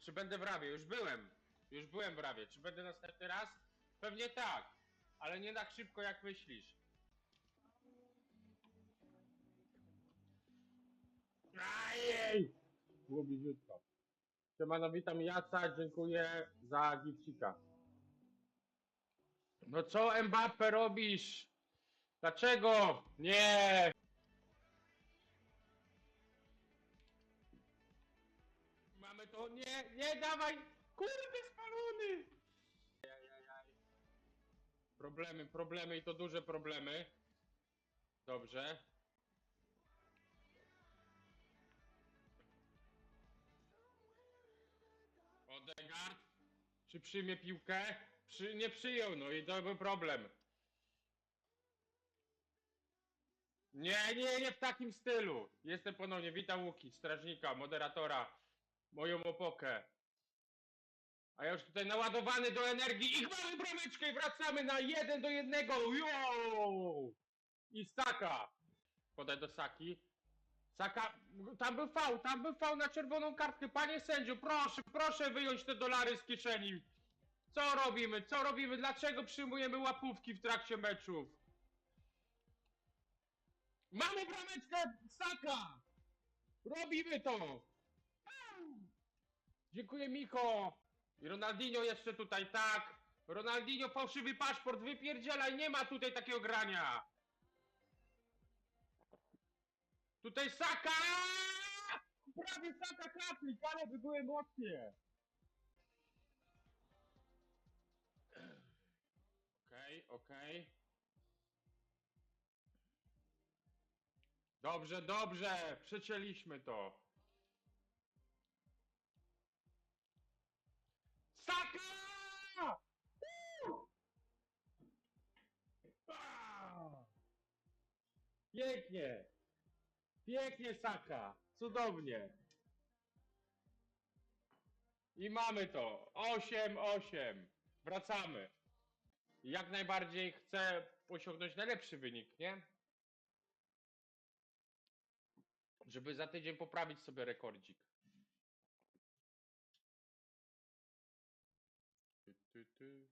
czy będę w Rawie? Już byłem. Już byłem w Rawie. Czy będę następny raz? Pewnie tak. Ale nie tak szybko jak myślisz. Ajej! Było bliziutko. Siemano, witam Jaca, dziękuję za gipsika. No co Mbappe robisz? Dlaczego? Nie! Nie, nie, dawaj! Kurde, spalony! Ajajaj. Problemy, problemy i to duże problemy. Dobrze. Odegaard. Czy przyjmie piłkę? Przy, nie przyjął, no i to był problem. Nie, nie, nie w takim stylu. Jestem ponownie, witam Łuki, strażnika, moderatora, moją opokę. A ja już tutaj naładowany do energii i mamy brameczkę i wracamy na jeden do jednego. Jo! I Saka. Podaj do Saki. Saka, tam był fał, tam był fał na czerwoną kartkę. Panie sędziu, proszę, proszę wyjąć te dolary z kieszeni. Co robimy? Co robimy? Dlaczego przyjmujemy łapówki w trakcie meczów? Mamy brameczkę Saka! Robimy to! Dziękuję Miko! I Ronaldinho jeszcze tutaj, tak? Ronaldinho, fałszywy paszport, wypierdzielaj, nie ma tutaj takiego grania! Tutaj Saka! Prawie Saka kaplik, ale by były emocje! Okej, okej. Dobrze, dobrze, przecięliśmy to. Saka! Pięknie! Pięknie Saka! Cudownie! I mamy to! 8-8! Wracamy! Jak najbardziej chcę osiągnąć najlepszy wynik, nie? Żeby za tydzień poprawić sobie rekordzik. Ty, ty, ty.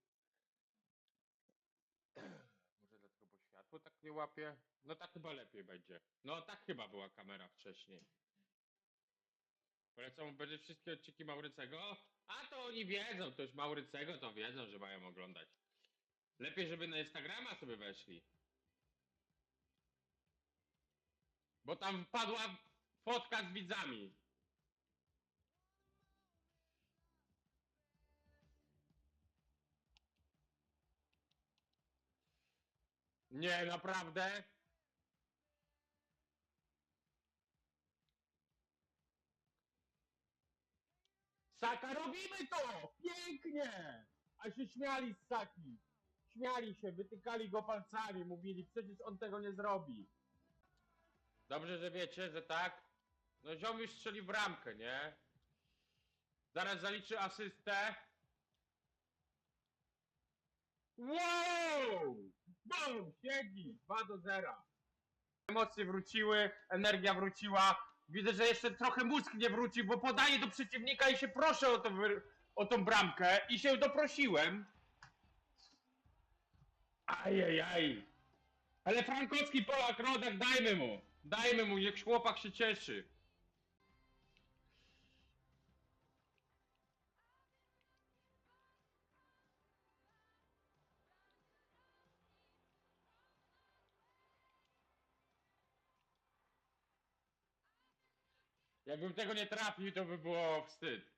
Może dlatego, bo tak nie łapie? No tak chyba lepiej będzie. No tak chyba była kamera wcześniej. Polecam obejrzeć wszystkie odcinki Maurycego. A to oni wiedzą, to już Maurycego to wiedzą, że mają oglądać. Lepiej, żeby na Instagrama sobie weszli. Bo tam wpadła fotka z widzami. Nie, naprawdę? Saka, robimy to! Pięknie! A się śmiali z Saki. Śmiali się, wytykali go palcami, mówili, przecież on tego nie zrobi. Dobrze, że wiecie, że tak. No ziom już strzeli w ramkę, nie? Zaraz zaliczy asystę. Wow! Bum! Siedzi! 2 do 0. Emocje wróciły, energia wróciła. Widzę, że jeszcze trochę mózg nie wrócił, bo podaję do przeciwnika i się proszę o, to o tą bramkę i się doprosiłem. Ajajaj. Ale Frankowski Polak, rodak, dajmy mu. Dajmy mu, niech chłopak się cieszy. Jakbym tego nie trafił, to by było wstyd.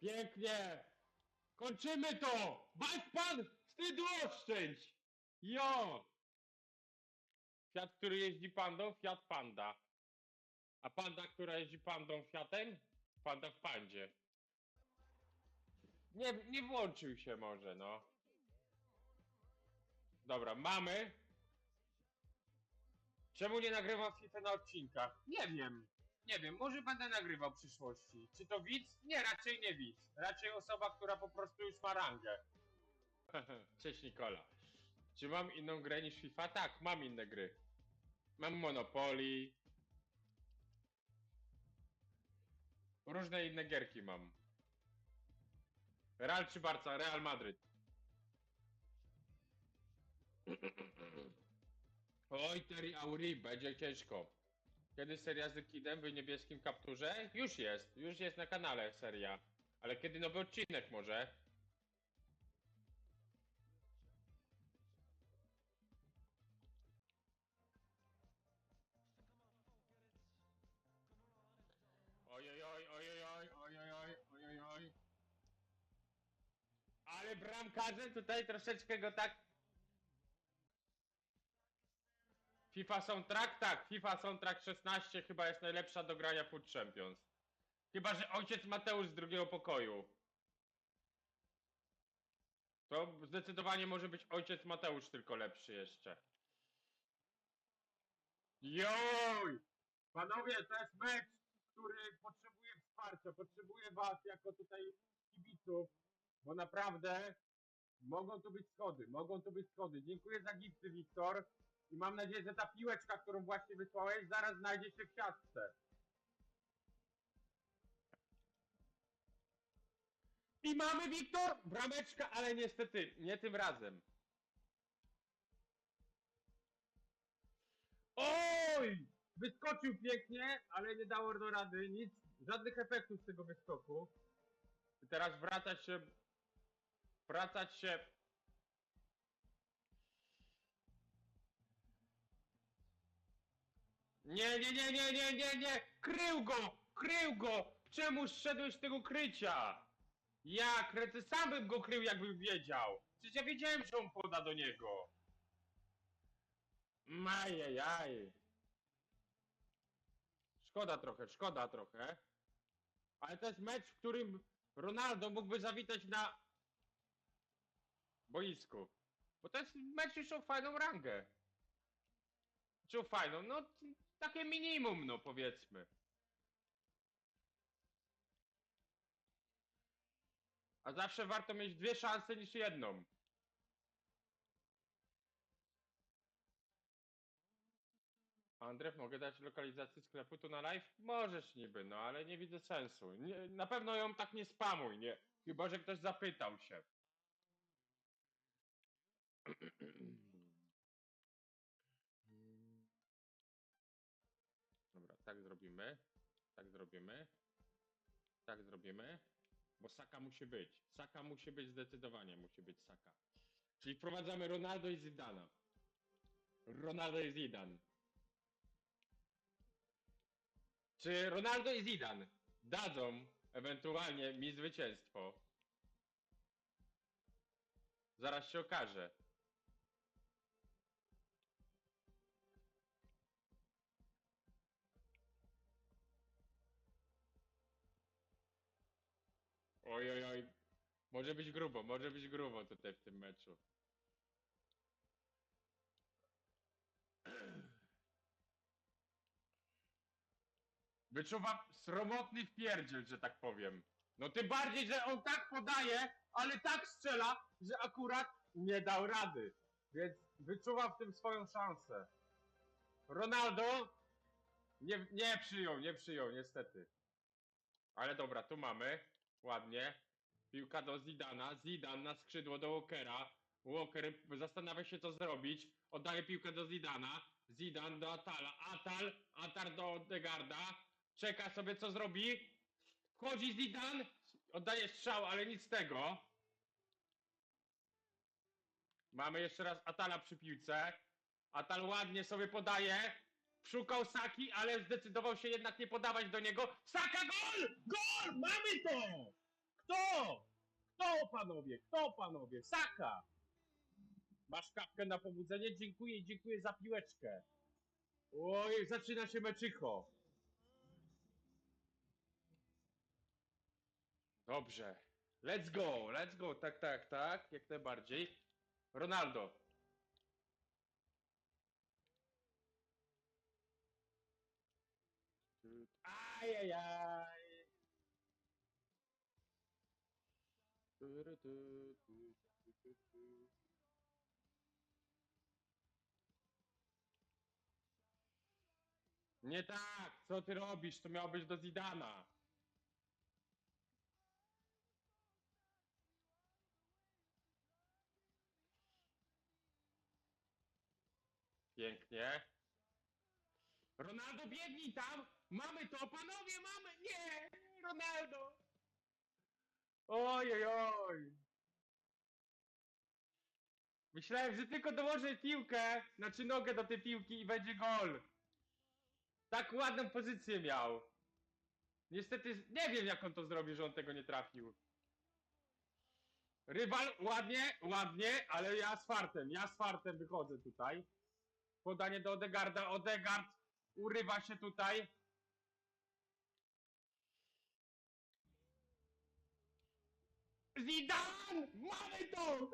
Pięknie! Kończymy to! Weź pan! Wstydu oszczędź! Jo! Fiat, który jeździ pandą? Fiat Panda. A panda, która jeździ pandą Fiatem? Panda w pandzie. Nie, nie włączył się może, no. Dobra, mamy. Czemu nie nagrywam FIFA na odcinkach? Nie wiem. Nie wiem, może będę nagrywał w przyszłości. Czy to widz? Nie, raczej nie widz. Raczej osoba, która po prostu już ma rangę. Cześć Nikola. Czy mam inną grę niż FIFA? Tak, mam inne gry. Mam Monopoly. Różne inne gierki mam. Real czy Barca? Real Madryt. Oj, Terry Auri, będzie ciężko. Kiedy seria z Kidem w niebieskim kapturze? Już jest, już jest na kanale seria. Ale kiedy nowy odcinek może? Ojojoj, ojojoj, ojojoj, ojojoj. Ale bramkarzem tutaj troszeczkę go tak... FIFA Soundtrack? Tak, FIFA Soundtrack 16 chyba jest najlepsza do grania Food Champions. Chyba, że ojciec Mateusz z drugiego pokoju. To zdecydowanie może być ojciec Mateusz tylko lepszy jeszcze. Joj! Panowie, to jest mecz, który potrzebuje wsparcia. Potrzebuje was jako tutaj kibiców, bo naprawdę mogą tu być schody, mogą tu być schody. Dziękuję za gifty, Wiktor. I mam nadzieję, że ta piłeczka, którą właśnie wysłałeś, zaraz znajdzie się w siatce. I mamy, Wiktor, brameczka, ale niestety nie tym razem. Oj! Wyskoczył pięknie, ale nie dało do rady nic, żadnych efektów z tego wyskoku. I teraz wracać się, wracać się. Nie, nie, nie, nie, nie, nie, nie! Krył go! Krył go! Czemu zszedłeś z tego krycia? Ja, krety, sam bym go krył, jakbym wiedział. Przecież ja wiedziałem, że on poda do niego. Majajaj. Szkoda trochę, szkoda trochę. Ale to jest mecz, w którym Ronaldo mógłby zawitać na boisku. Bo to jest mecz już o fajną rangę. Czy o fajną? No, takie minimum, no powiedzmy. A zawsze warto mieć dwie szanse niż jedną. Andrzej, mogę dać lokalizację sklepu tu na live? Możesz niby, no ale nie widzę sensu. Nie, na pewno ją tak nie spamuj, nie. Chyba, że ktoś zapytał się. zrobimy. Tak zrobimy. Tak zrobimy. Bo Saka musi być. Saka musi być zdecydowanie, musi być Saka. Czyli wprowadzamy Ronaldo i Zidana. Ronaldo i Zidane. Czy Ronaldo i Zidane dadzą ewentualnie mi zwycięstwo? Zaraz się okaże. Oj, oj, oj. Może być grubo, może być grubo tutaj w tym meczu. Wyczuwam sromotny wpierdziel, że tak powiem. No tym bardziej, że on tak podaje, ale tak strzela, że akurat nie dał rady. Więc wyczuwam w tym swoją szansę. Ronaldo nie, nie przyjął, nie przyjął, niestety. Ale dobra, tu mamy. Ładnie. Piłka do Zidana. Zidan na skrzydło do Walkera. Walker zastanawia się co zrobić. Oddaje piłkę do Zidana. Zidan do Atala. Atal. Atar do Odegarda. Czeka sobie co zrobi. Wchodzi Zidan. Oddaje strzał, ale nic z tego. Mamy jeszcze raz Atala przy piłce. Atal ładnie sobie podaje. Szukał Saki, ale zdecydował się jednak nie podawać do niego. Saka gol! Gol! Mamy to! Kto? Kto panowie? Kto panowie? Saka! Masz kapkę na pobudzenie? Dziękuję, dziękuję za piłeczkę. Oj, zaczyna się meczycho. Dobrze. Let's go, let's go. Tak, tak, tak. Jak najbardziej. Ronaldo. Ajajaj. Nie tak, co ty robisz? To miało być do Zidana. Pięknie. Ronaldo biegnij tam! Mamy to, panowie, mamy! Nie! Ronaldo! Oj, oj, oj! Myślałem, że tylko dołożę piłkę, znaczy nogę do tej piłki i będzie gol. Tak ładną pozycję miał. Niestety nie wiem jak on to zrobił, że on tego nie trafił. Rywal ładnie, ładnie, ale ja z fartem, ja z fartem wychodzę tutaj. Podanie do Odegarda, Odegard urywa się tutaj. Zidane! Mamy to!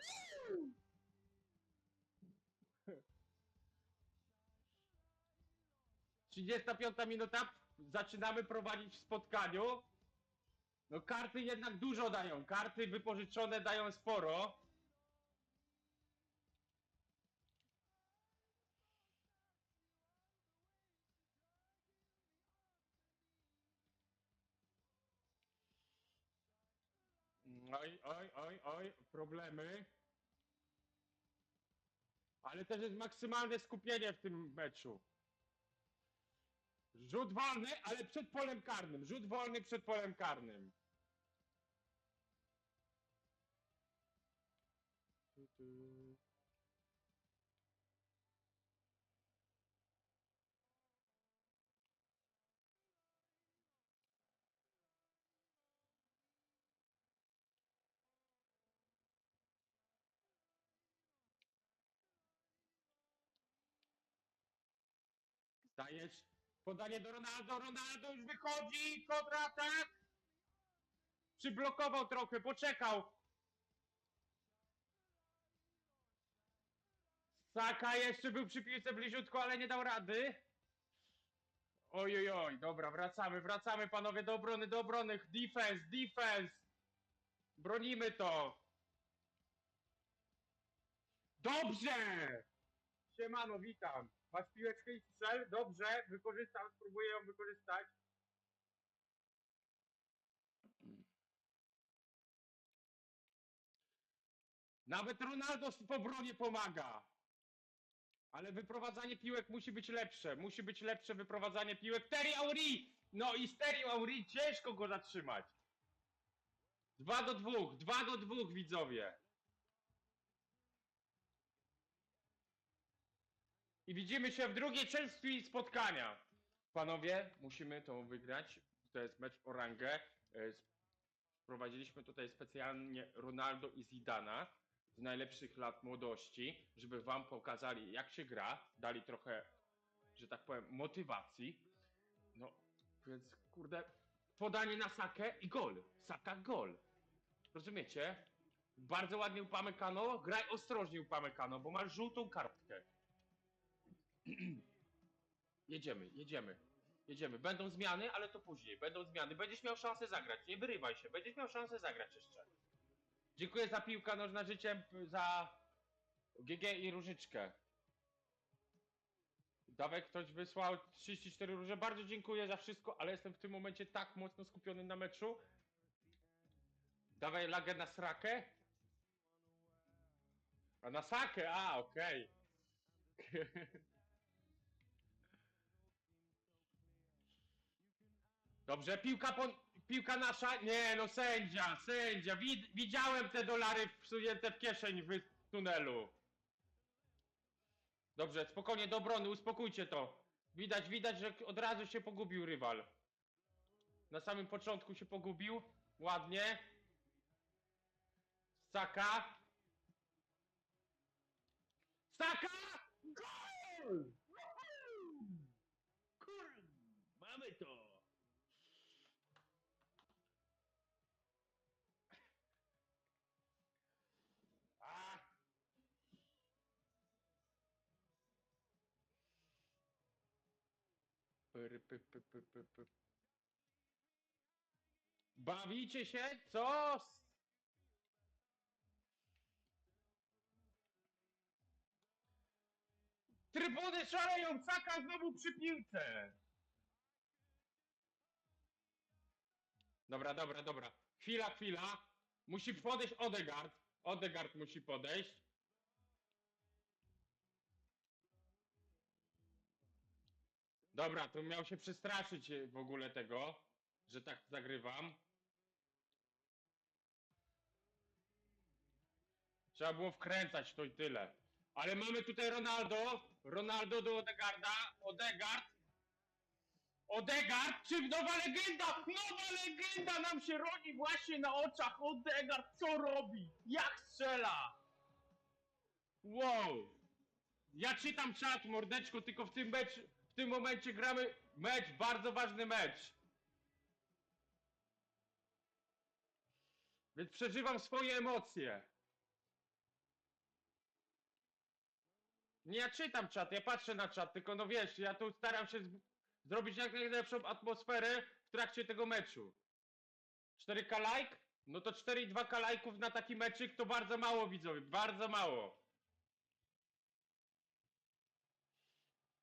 Trzydziesta piąta minuta, zaczynamy prowadzić w spotkaniu. No karty jednak dużo dają, karty wypożyczone dają sporo. Oj, oj, oj, oj, problemy. Ale też jest maksymalne skupienie w tym meczu. Rzut wolny, ale przed polem karnym. Rzut wolny przed polem karnym. Tu, tu. Podanie do Ronaldo, Ronaldo już wychodzi, kontratak! Przyblokował trochę, poczekał. Saka jeszcze był przy piłce bliziutko, ale nie dał rady. Oj, oj, oj, dobra, wracamy, wracamy panowie do obrony, do obrony. Defense, defense. Bronimy to. Dobrze! Siemano, witam. Masz piłeczkę i strzel? Dobrze, wykorzystam, spróbuję ją wykorzystać. Nawet Ronaldo w obronie pomaga. Ale wyprowadzanie piłek musi być lepsze. Musi być lepsze wyprowadzanie piłek. Terry Auri! No i Terry Auri ciężko go zatrzymać. Dwa do dwóch, dwa do dwóch widzowie. I widzimy się w drugiej części spotkania. Panowie, musimy to wygrać. To jest mecz o rangę. E, Wprowadziliśmy tutaj specjalnie Ronaldo i Zidana z najlepszych lat młodości, żeby wam pokazali jak się gra, dali trochę, że tak powiem, motywacji. No, więc kurde, podanie na Sakę i gol. Saka gol. Rozumiecie? Bardzo ładnie upamykano, graj ostrożnie upamykano, bo masz żółtą kartkę. jedziemy, jedziemy. Jedziemy. Będą zmiany, ale to później. Będą zmiany. Będziesz miał szansę zagrać. Nie wyrywaj się. Będziesz miał szansę zagrać jeszcze. Dziękuję za piłkę nożna życiem, za GG i różyczkę. Dawek ktoś wysłał 34 róże. Bardzo dziękuję za wszystko, ale jestem w tym momencie tak mocno skupiony na meczu. Dawaj lagę na srakę. A na sakę, a okej. Dobrze, piłka po, piłka nasza. Nie, no sędzia, sędzia. Wid, widziałem te dolary wsunięte w kieszeń w tunelu. Dobrze, spokojnie do obrony, uspokójcie to. Widać, widać, że od razu się pogubił rywal. Na samym początku się pogubił. Ładnie. Saka. Saka! Gol! Bawicie się? Co? Trybuny szaleją, Caka znowu przy piłce! Dobra, dobra, dobra. Chwila, chwila. Musi podejść Odegard. Odegard musi podejść. Dobra, to miał się przestraszyć e, w ogóle tego, że tak zagrywam. Trzeba było wkręcać to i tyle. Ale mamy tutaj Ronaldo. Ronaldo do Odegarda. Odegard. Odegard, czy nowa legenda? Nowa legenda nam się rodzi właśnie na oczach. Odegard, co robi? Jak strzela? Wow. Ja czytam czat, mordeczko, tylko w tym mecz, w tym momencie gramy mecz, bardzo ważny mecz. Więc przeżywam swoje emocje. Nie ja czytam czat, ja patrzę na czat, tylko no wiesz, ja tu staram się zrobić jak najlepszą atmosferę w trakcie tego meczu. 4K like? No to 4,2K lajków na taki meczyk to bardzo mało widzowie, bardzo mało.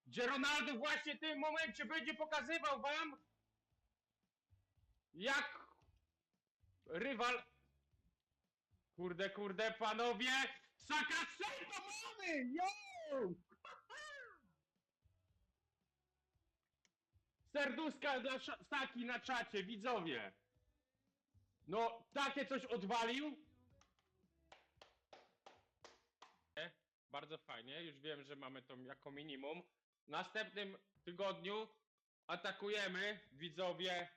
Gdzie Ronaldo właśnie w tym momencie będzie pokazywał wam jak rywal Kurde, kurde, panowie! Saka strzał to mamy! Yo! Serduszka dla Saki na czacie, widzowie! No, takie coś odwalił? Bardzo fajnie, już wiem, że mamy to jako minimum. W następnym tygodniu atakujemy, widzowie,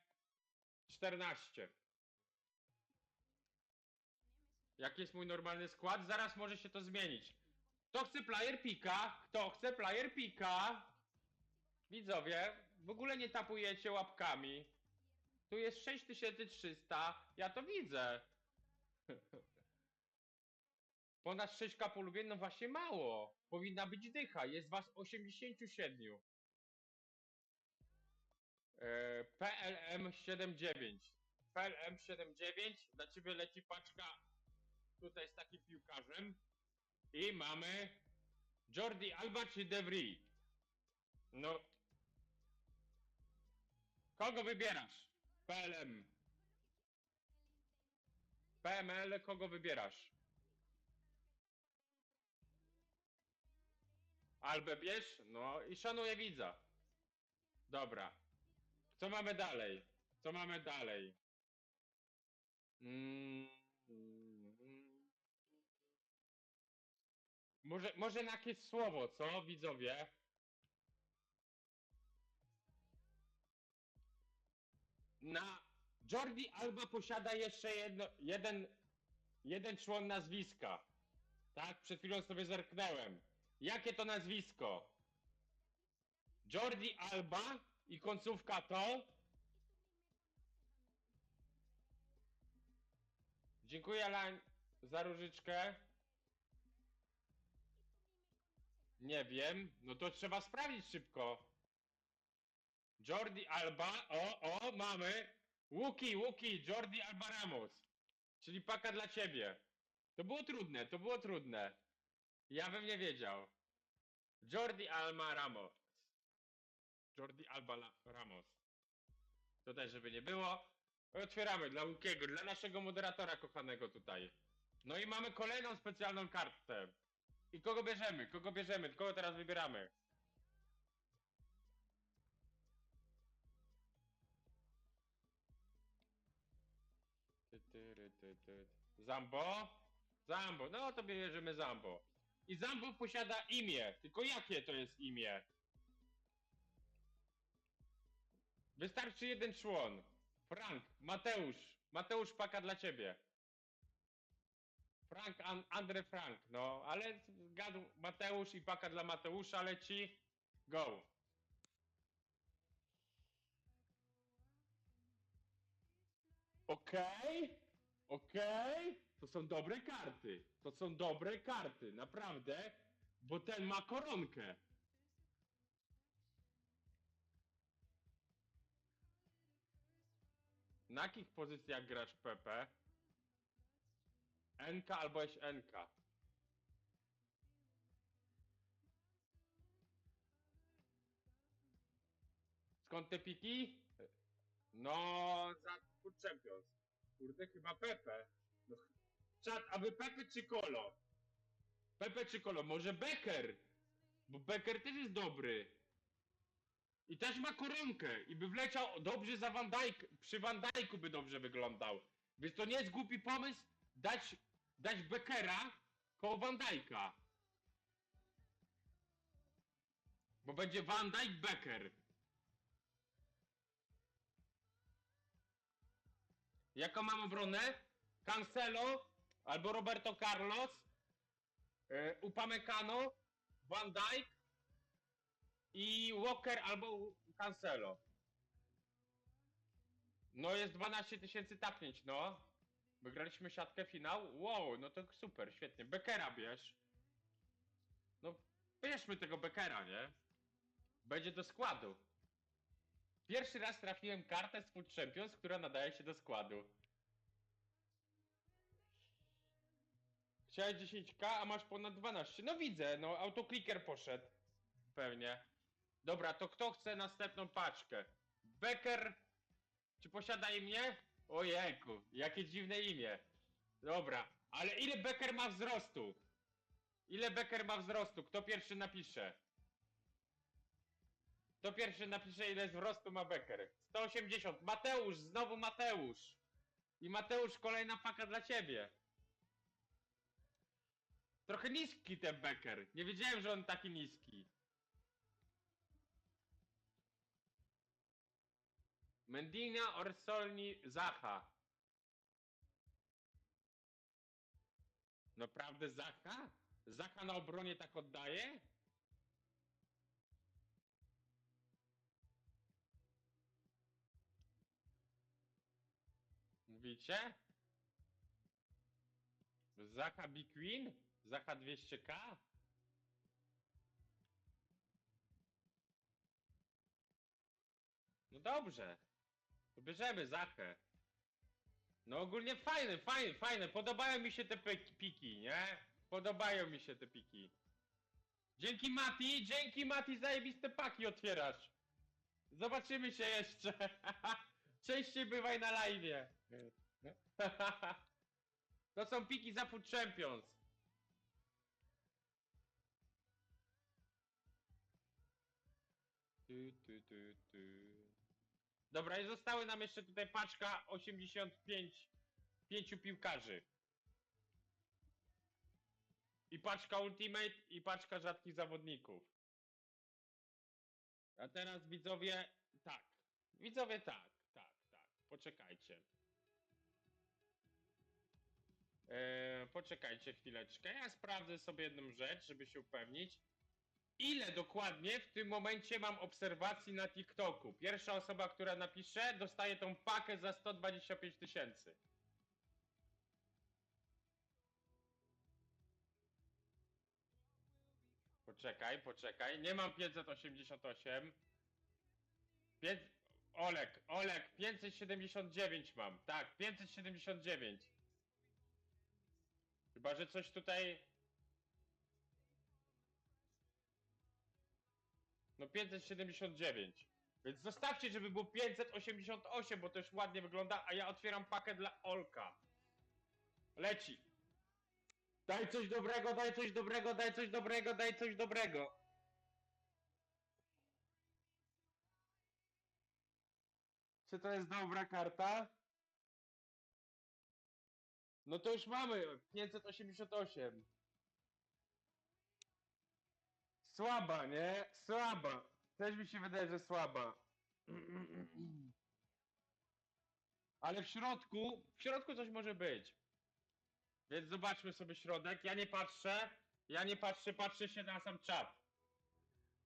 14. Jaki jest mój normalny skład? Zaraz może się to zmienić. Kto chce player pika? Kto chce player pika? Widzowie, w ogóle nie tapujecie łapkami. Tu jest 6300, ja to widzę. Ponad 6k polubień, no właśnie mało. Powinna być dycha, jest was 87. E, PLM79. PLM79, dla ciebie leci paczka tutaj z takim piłkarzem. I mamy Jordi Alba czy De Vries. No. Kogo wybierasz? PLM. PML, kogo wybierasz? Albę bierz? No i szanuję widza. Dobra. Co mamy dalej? Co mamy dalej? Mm. Może, może na jakieś słowo, co widzowie? Na Jordi Alba posiada jeszcze jedno, jeden, jeden człon nazwiska. Tak, przed chwilą sobie zerknąłem. Jakie to nazwisko? Jordi Alba i końcówka to? Dziękuję Alain za różyczkę. Nie wiem, no to trzeba sprawdzić szybko. Jordi Alba, o, o, mamy. Łuki, Łuki, Jordi Alba Ramos. Czyli paka dla ciebie. To było trudne, to było trudne. Ja bym nie wiedział. Jordi Alba Ramos. Jordi Alba La- Ramos. To też, żeby nie było. Otwieramy dla Łukiego, dla naszego moderatora kochanego tutaj. No i mamy kolejną specjalną kartę. I kogo bierzemy? Kogo bierzemy? Kogo teraz wybieramy? Zambo? Zambo, no to bierzemy Zambo. I Zambo posiada imię, tylko jakie to jest imię? Wystarczy jeden człon. Frank, Mateusz. Mateusz paka dla ciebie. Frank, An Andre Frank, no, ale zgadł Mateusz i paka dla Mateusza leci. Go. Okej, okej. To są dobre karty. To są dobre karty, naprawdę. Bo ten ma koronkę. Na jakich pozycjach grasz Pepe? NK albo NK. Skąd te piki? No, za Food. Kurde, chyba Pepe. No, czat, a wy Pepe czy Kolo? Pepe czy Kolo? Może Becker? Bo Becker też jest dobry. I też ma koronkę. I by wleciał dobrze za Van Dijk. Przy Van Dijku by dobrze wyglądał. Więc to nie jest głupi pomysł dać, dać Beckera koło Van Dijka. Bo będzie Van Dijk Becker. Jaką mam obronę? Cancelo albo Roberto Carlos, e, Upamecano, Van Dijk i Walker albo Cancelo. No jest 12 tysięcy tapnięć, no. Wygraliśmy siatkę finał. Wow, no to super, świetnie. Beckera bierz. No, bierzmy tego Beckera, nie? Będzie do składu. Pierwszy raz trafiłem kartę z Food Champions, która nadaje się do składu. Chciałeś 10k, a masz ponad 12. No widzę, no autokliker poszedł. Pewnie. Dobra, to kto chce następną paczkę? Becker. Czy posiada imię? Ojejku, jakie dziwne imię. Dobra, ale ile Becker ma wzrostu? Ile Becker ma wzrostu? Kto pierwszy napisze? Kto pierwszy napisze ile wzrostu ma Becker? 180. Mateusz, znowu Mateusz. I Mateusz, kolejna paka dla ciebie. Trochę niski ten Becker. Nie wiedziałem, że on taki niski. Mendina, Orsolni, Zacha. Naprawdę Zacha? Zacha na obronie tak oddaje? Mówicie? Zacha Big? Zacha 200k? No dobrze. Bierzemy Zachę. No ogólnie fajne, fajne, fajne. Podobają mi się te pik- piki, nie? Podobają mi się te piki. Dzięki Mati, dzięki Mati, zajebiste paki otwierasz. Zobaczymy się jeszcze. Częściej bywaj na live. To są piki za Food Champions. Tu, tu, tu, tu. Dobra, i zostały nam jeszcze tutaj paczka 85 pięciu piłkarzy. I paczka Ultimate, i paczka rzadkich zawodników. A teraz widzowie, tak. Widzowie, tak, tak, tak. Poczekajcie. Eee, poczekajcie chwileczkę. Ja sprawdzę sobie jedną rzecz, żeby się upewnić. Ile dokładnie w tym momencie mam obserwacji na TikToku? Pierwsza osoba, która napisze, dostaje tą pakę za 125 tysięcy. Poczekaj, poczekaj. Nie mam 588. Pięć... Olek, Olek, 579 mam. Tak, 579. Chyba, że coś tutaj... No 579. Więc zostawcie, żeby było 588, bo to już ładnie wygląda, a ja otwieram pakę dla Olka. Leci. Daj coś dobrego, daj coś dobrego, daj coś dobrego, daj coś dobrego. Czy to jest dobra karta? No to już mamy 588. Słaba, nie? Słaba. Też mi się wydaje, że słaba. Ale w środku, w środku coś może być. Więc zobaczmy sobie środek. Ja nie patrzę. Ja nie patrzę, patrzę się na sam czat.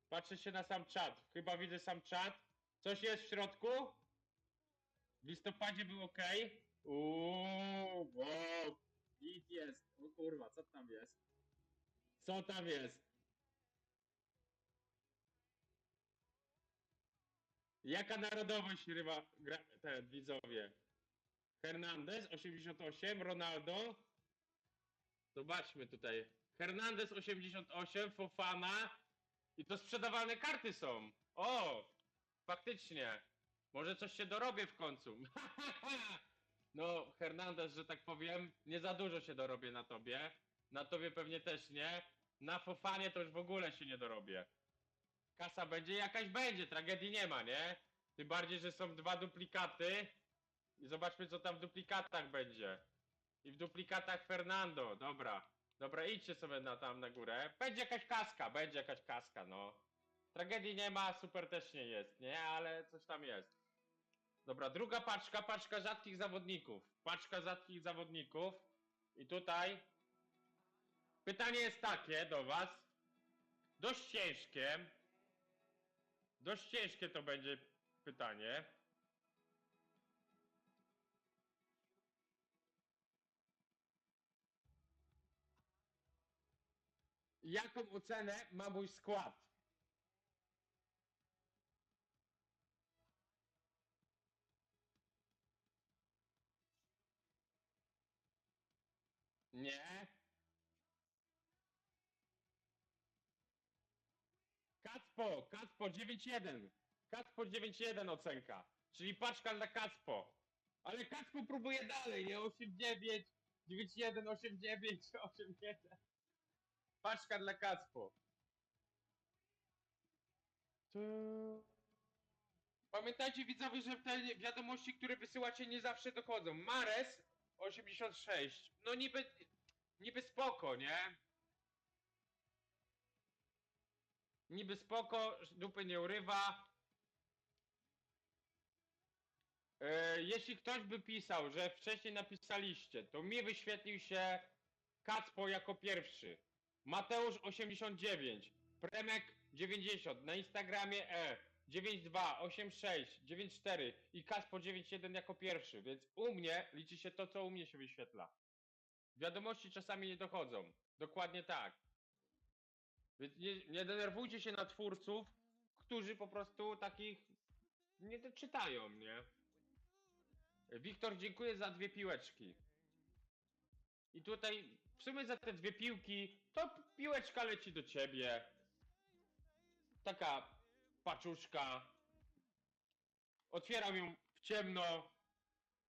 Patrzę się na sam czat. Chyba widzę sam czat. Coś jest w środku? W listopadzie był ok. Uuu, wow. Git jest. O kurwa, co tam jest? Co tam jest? Jaka narodowość rywa, gra, te widzowie? Hernandez 88, Ronaldo. Zobaczmy tutaj. Hernandez 88, Fofana. I to sprzedawane karty są. O! Faktycznie. Może coś się dorobię w końcu. no, Hernandez, że tak powiem, nie za dużo się dorobię na tobie. Na tobie pewnie też nie. Na Fofanie to już w ogóle się nie dorobię. Kasa będzie jakaś będzie, tragedii nie ma, nie? Tym bardziej, że są dwa duplikaty. I zobaczmy, co tam w duplikatach będzie. I w duplikatach Fernando, dobra. Dobra, idźcie sobie na, tam na górę. Będzie jakaś kaska, będzie jakaś kaska, no. Tragedii nie ma, super też nie jest, nie? Ale coś tam jest. Dobra, druga paczka, paczka rzadkich zawodników. Paczka rzadkich zawodników. I tutaj pytanie jest takie do was. Dość ciężkie. Dość ciężkie to będzie pytanie. Jaką ocenę ma mój skład? Nie. Kacpo, Kacpo 9-1. Kacpo 9-1 ocenka. Czyli paczka dla Kacpo. Ale Kacpo próbuje dalej, nie? 8-9, 9-1, 8-9, 8-1. Paczka dla Kacpo. Pamiętajcie widzowie, że te wiadomości, które wysyłacie nie zawsze dochodzą. Mares 86. No niby, niby spoko, nie? Niby spoko, dupy nie urywa. E, jeśli ktoś by pisał, że wcześniej napisaliście, to mi wyświetlił się Kacpo jako pierwszy. Mateusz 89, Premek 90, na Instagramie E 92, 86, 94 i Kaspo 91 jako pierwszy, więc u mnie liczy się to, co u mnie się wyświetla. Wiadomości czasami nie dochodzą. Dokładnie tak. Więc nie, nie denerwujcie się na twórców, którzy po prostu takich nie czytają, nie? Wiktor, dziękuję za dwie piłeczki. I tutaj w sumie za te dwie piłki, to piłeczka leci do ciebie. Taka paczuszka. Otwieram ją w ciemno.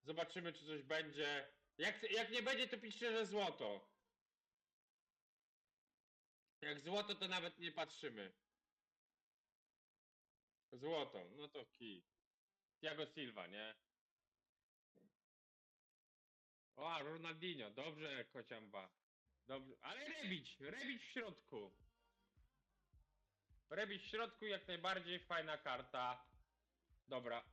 Zobaczymy, czy coś będzie. Jak, jak nie będzie, to piszcie, że złoto. Jak złoto, to nawet nie patrzymy. Złoto, no to kij. Thiago Silva, nie? O, Ronaldinho, dobrze, kociamba. Dobrze, ale Rebić, Rebić w środku. Rebić w środku jak najbardziej fajna karta. Dobra,